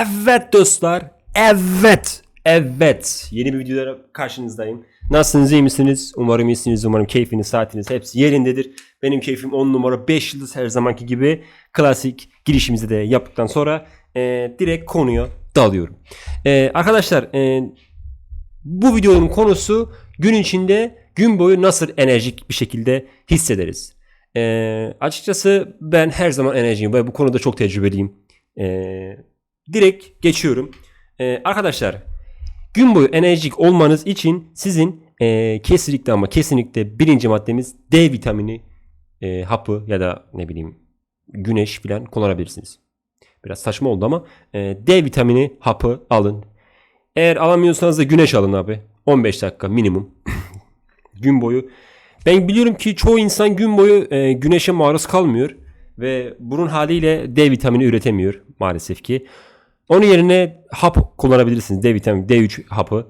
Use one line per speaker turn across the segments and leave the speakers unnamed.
Evet dostlar. Evet. Evet. Yeni bir videoda karşınızdayım. Nasılsınız iyi misiniz? Umarım iyisiniz. Umarım keyfiniz, saatiniz hepsi yerindedir. Benim keyfim 10 numara 5 yıldız her zamanki gibi. Klasik girişimizi de yaptıktan sonra e, direkt konuya dalıyorum. E, arkadaşlar e, bu videonun konusu gün içinde gün boyu nasıl enerjik bir şekilde hissederiz. E, açıkçası ben her zaman enerjiyim ve bu konuda çok tecrübeliyim. E, direkt geçiyorum. E, arkadaşlar gün boyu enerjik olmanız için sizin e, kesinlikle ama kesinlikle birinci maddemiz D vitamini e, hapı ya da ne bileyim güneş falan kullanabilirsiniz. Biraz saçma oldu ama e, D vitamini hapı alın. Eğer alamıyorsanız da güneş alın abi. 15 dakika minimum. gün boyu. Ben biliyorum ki çoğu insan gün boyu e, güneşe maruz kalmıyor ve bunun haliyle D vitamini üretemiyor maalesef ki. Onun yerine hap kullanabilirsiniz. D vitamini, D3 hapı.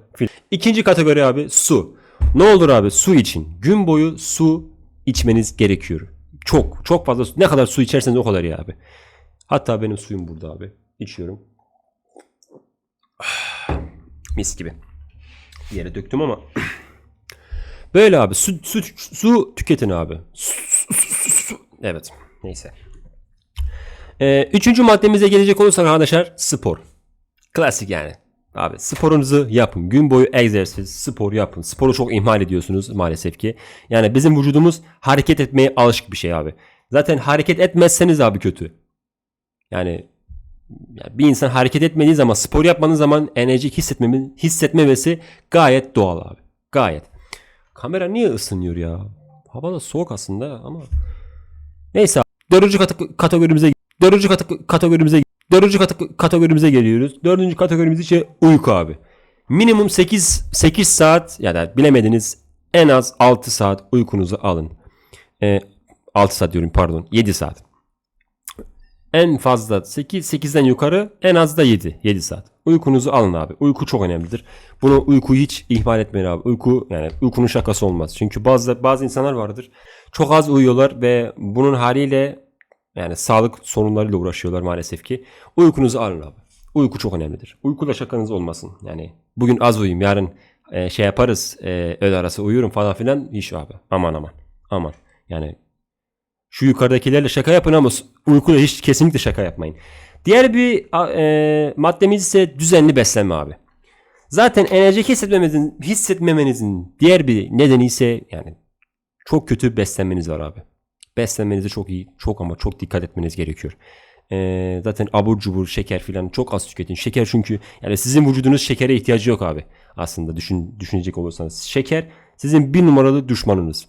İkinci kategori abi su. Ne olur abi su için. Gün boyu su içmeniz gerekiyor. Çok çok fazla su. Ne kadar su içerseniz o kadar iyi abi. Hatta benim suyum burada abi. İçiyorum. Mis gibi. Yere döktüm ama. Böyle abi su, su, su tüketin abi. Su, su, su, su. Evet. Neyse. Ee, üçüncü maddemize gelecek olursak arkadaşlar spor. Klasik yani. Abi sporunuzu yapın. Gün boyu egzersiz, spor yapın. Sporu çok ihmal ediyorsunuz maalesef ki. Yani bizim vücudumuz hareket etmeye alışık bir şey abi. Zaten hareket etmezseniz abi kötü. Yani, yani bir insan hareket etmediği zaman, spor yapmanız zaman enerji hissetmemi, hissetmemesi gayet doğal abi. Gayet. Kamera niye ısınıyor ya? Hava da soğuk aslında ama. Neyse. Dördüncü kate- kategorimize dördüncü kate- kategorimize dördüncü kate- kategorimize geliyoruz. Dördüncü kategorimiz için uyku abi. Minimum 8 8 saat ya da bilemediniz en az 6 saat uykunuzu alın. Ee, 6 saat diyorum pardon 7 saat. En fazla 8, 8'den yukarı en az da 7. 7 saat. Uykunuzu alın abi. Uyku çok önemlidir. Bunu uykuyu hiç ihmal etmeyin abi. Uyku yani uykunun şakası olmaz. Çünkü bazı bazı insanlar vardır. Çok az uyuyorlar ve bunun haliyle yani sağlık sorunlarıyla uğraşıyorlar maalesef ki. Uykunuzu alın abi. Uyku çok önemlidir. Uykuyla şakanız olmasın. Yani bugün az uyuyayım yarın e, şey yaparız e, öğle arası uyuyorum falan filan hiç abi. Aman aman. Aman. Yani şu yukarıdakilerle şaka yapın ama uykuyla hiç kesinlikle şaka yapmayın. Diğer bir e, maddemiz ise düzenli beslenme abi. Zaten enerji hissetmemenizin, hissetmemenizin diğer bir nedeni ise yani çok kötü beslenmeniz var abi. Beslenmenize çok iyi, çok ama çok dikkat etmeniz gerekiyor. E, zaten abur cubur, şeker filan çok az tüketin. Şeker çünkü yani sizin vücudunuz şekere ihtiyacı yok abi. Aslında düşün, düşünecek olursanız. Şeker sizin bir numaralı düşmanınız.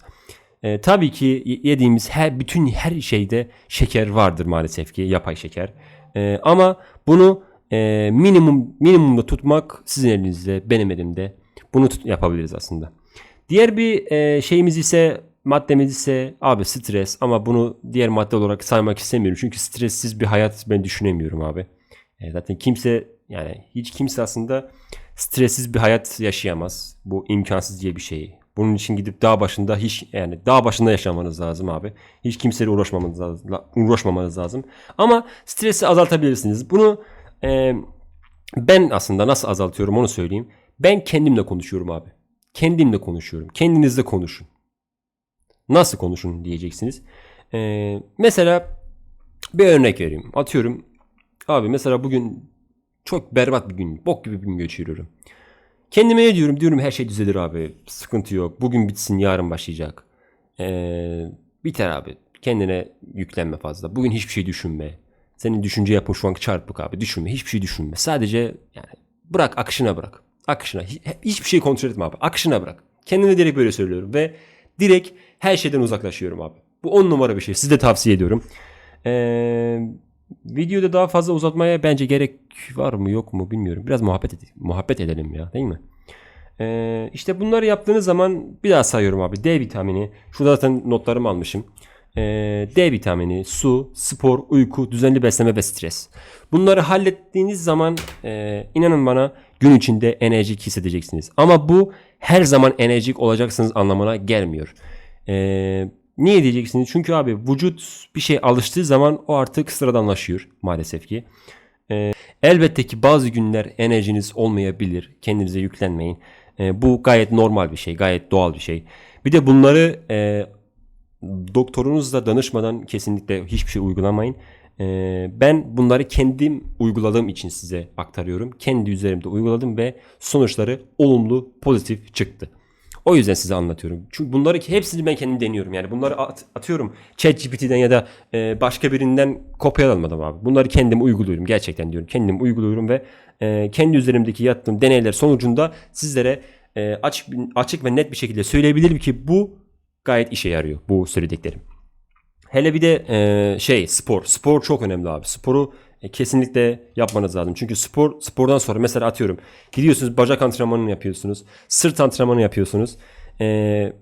E, tabii ki yediğimiz her bütün her şeyde şeker vardır maalesef ki yapay şeker. E, ama bunu e, minimum minimumda tutmak sizin elinizde, benim elimde. Bunu tut- yapabiliriz aslında. Diğer bir e, şeyimiz ise maddemiz ise abi stres ama bunu diğer madde olarak saymak istemiyorum. Çünkü stressiz bir hayat ben düşünemiyorum abi. E, zaten kimse yani hiç kimse aslında stressiz bir hayat yaşayamaz. Bu imkansız diye bir şey. Bunun için gidip dağ başında hiç yani dağ başında yaşamanız lazım abi. Hiç kimseyle uğraşmamanız lazım. Uğraşmamanız lazım. Ama stresi azaltabilirsiniz. Bunu e, ben aslında nasıl azaltıyorum onu söyleyeyim. Ben kendimle konuşuyorum abi. Kendimle konuşuyorum. Kendinizle konuşun. Nasıl konuşun diyeceksiniz. E, mesela bir örnek vereyim. Atıyorum. Abi mesela bugün çok berbat bir gün. Bok gibi bir gün geçiriyorum. Kendime ne diyorum? Diyorum her şey düzelir abi. Sıkıntı yok. Bugün bitsin yarın başlayacak. Ee, biter abi. Kendine yüklenme fazla. Bugün hiçbir şey düşünme. Senin düşünce yapın şu anki çarpık abi. Düşünme. Hiçbir şey düşünme. Sadece yani bırak akışına bırak. Akışına. Hi- Hiçbir şey kontrol etme abi. Akışına bırak. Kendime direkt böyle söylüyorum. Ve direkt her şeyden uzaklaşıyorum abi. Bu on numara bir şey. Size tavsiye ediyorum. Ee, videoda daha fazla uzatmaya bence gerek var mı yok mu bilmiyorum. Biraz muhabbet edelim, muhabbet edelim ya değil mi? Ee, işte bunları yaptığınız zaman bir daha sayıyorum abi. D vitamini. Şurada zaten notlarımı almışım. Ee, D vitamini, su, spor, uyku, düzenli beslenme ve stres. Bunları hallettiğiniz zaman e, inanın bana gün içinde enerjik hissedeceksiniz. Ama bu her zaman enerjik olacaksınız anlamına gelmiyor. Ee, niye diyeceksiniz? Çünkü abi vücut bir şey alıştığı zaman o artık sıradanlaşıyor maalesef ki. Ee, Elbette ki bazı günler enerjiniz olmayabilir. Kendinize yüklenmeyin. E, bu gayet normal bir şey, gayet doğal bir şey. Bir de bunları e, doktorunuzla danışmadan kesinlikle hiçbir şey uygulamayın. Ee, ben bunları kendim uyguladığım için size aktarıyorum. Kendi üzerimde uyguladım ve sonuçları olumlu, pozitif çıktı. O yüzden size anlatıyorum. Çünkü bunları hepsini ben kendim deniyorum. Yani bunları at- atıyorum ChatGPT'den ya da e, başka birinden kopyalamadım abi. Bunları kendim uyguluyorum. Gerçekten diyorum. Kendim uyguluyorum ve e, kendi üzerimdeki yaptığım deneyler sonucunda sizlere e, açık açık ve net bir şekilde söyleyebilirim ki bu gayet işe yarıyor bu söylediklerim. Hele bir de e, şey spor. Spor çok önemli abi. Sporu e, kesinlikle yapmanız lazım. Çünkü spor spordan sonra mesela atıyorum gidiyorsunuz bacak antrenmanını yapıyorsunuz. Sırt antrenmanı yapıyorsunuz. E,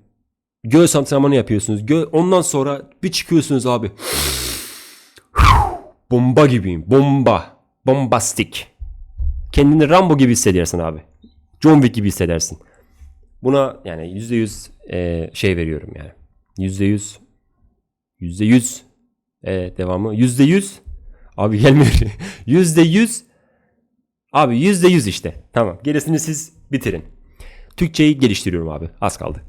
göğüs antrenmanı yapıyorsunuz. Gö- ondan sonra bir çıkıyorsunuz abi. Bomba gibiyim. Bomba. Bombastik. Kendini Rambo gibi hissedersin abi. John Wick gibi hissedersin. Buna yani %100 e, şey veriyorum yani. %100 Yüzde yüz. Evet devamı. Yüzde yüz. Abi gelmiyor. Yüzde yüz. Abi yüzde yüz işte. Tamam. Gerisini siz bitirin. Türkçeyi geliştiriyorum abi. Az kaldı.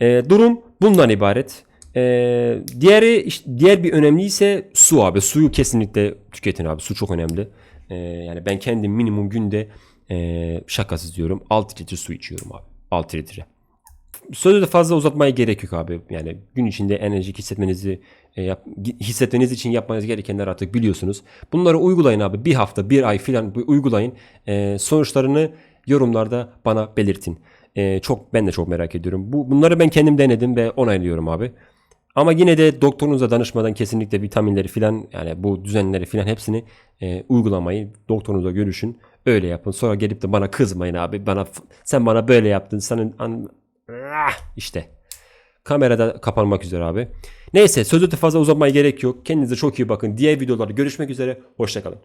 Ee, durum bundan ibaret. Ee, diğeri diğer bir önemli ise su abi. Suyu kesinlikle tüketin abi. Su çok önemli. Ee, yani ben kendim minimum günde e, şakasız diyorum 6 litre su içiyorum abi. 6 litre sözü de fazla uzatmaya gerek yok abi. Yani gün içinde enerjik hissetmenizi e, yap, hissetmeniz için yapmanız gerekenler artık biliyorsunuz. Bunları uygulayın abi. Bir hafta, bir ay filan uygulayın. E, sonuçlarını yorumlarda bana belirtin. E, çok ben de çok merak ediyorum. Bu bunları ben kendim denedim ve onaylıyorum abi. Ama yine de doktorunuza danışmadan kesinlikle vitaminleri filan yani bu düzenleri filan hepsini e, uygulamayı doktorunuza görüşün. Öyle yapın. Sonra gelip de bana kızmayın abi. Bana sen bana böyle yaptın. Senin Ah, işte. Kamerada kapanmak üzere abi. Neyse sözü fazla uzatmaya gerek yok. Kendinize çok iyi bakın. Diğer videolarda görüşmek üzere. Hoşçakalın.